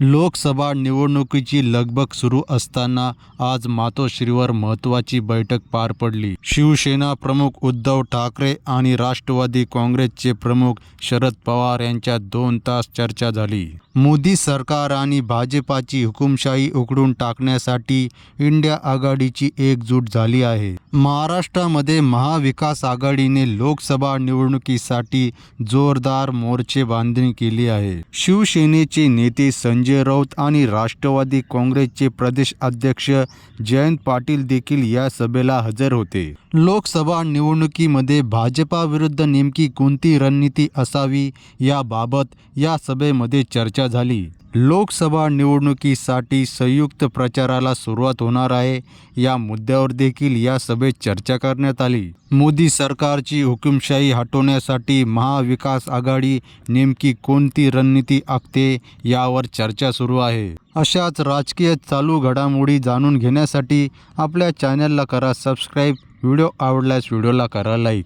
लोकसभा निवडणुकीची लगबग सुरू असताना आज मातोश्रीवर महत्त्वाची बैठक पार पडली. शिवसेना प्रमुख उद्धव ठाकरे आणि राष्ट्रवादी काँग्रेसचे प्रमुख शरद पवार यांच्यात दोन तास चर्चा झाली. मोदी सरकार आणि भाजपाची हुकुमशाही उकडून टाकण्यासाठी इंडिया आघाडीची एकजूट झाली आहे. महाराष्ट्रामध्ये महाविकास आघाडीने लोकसभा निवडणुकीसाठी जोरदार मोर्चे बांधणी केली आहे. शिवसेनेचे नेते संजय राऊत आणि राष्ट्रवादी काँग्रेसचे प्रदेश अध्यक्ष जयंत पाटील देखील या सभेला हजर होते. लोकसभा निवडणुकीमध्ये भाजपाविरुद्ध नेमकी कोणती रणनीती असावी याबाबत या सभेमध्ये चर्चा झाली. लोकसभा निवडणुकीसाठी संयुक्त प्रचाराला सुरुवात होणार आहे. या मुद्द्यावर देखील या सभेत चर्चा करण्यात आली. मोदी सरकारची हुकुमशाही हटवण्यासाठी महाविकास आघाडी नेमकी कोणती रणनीती आखते यावर चर्चा सुरू आहे. अशाच राजकीय चालू घडामोडी जाणून घेण्यासाठी आपल्या चॅनलला करा सबस्क्राईब व्हिडिओ आवडल्यास व्हिडिओला करा लाईक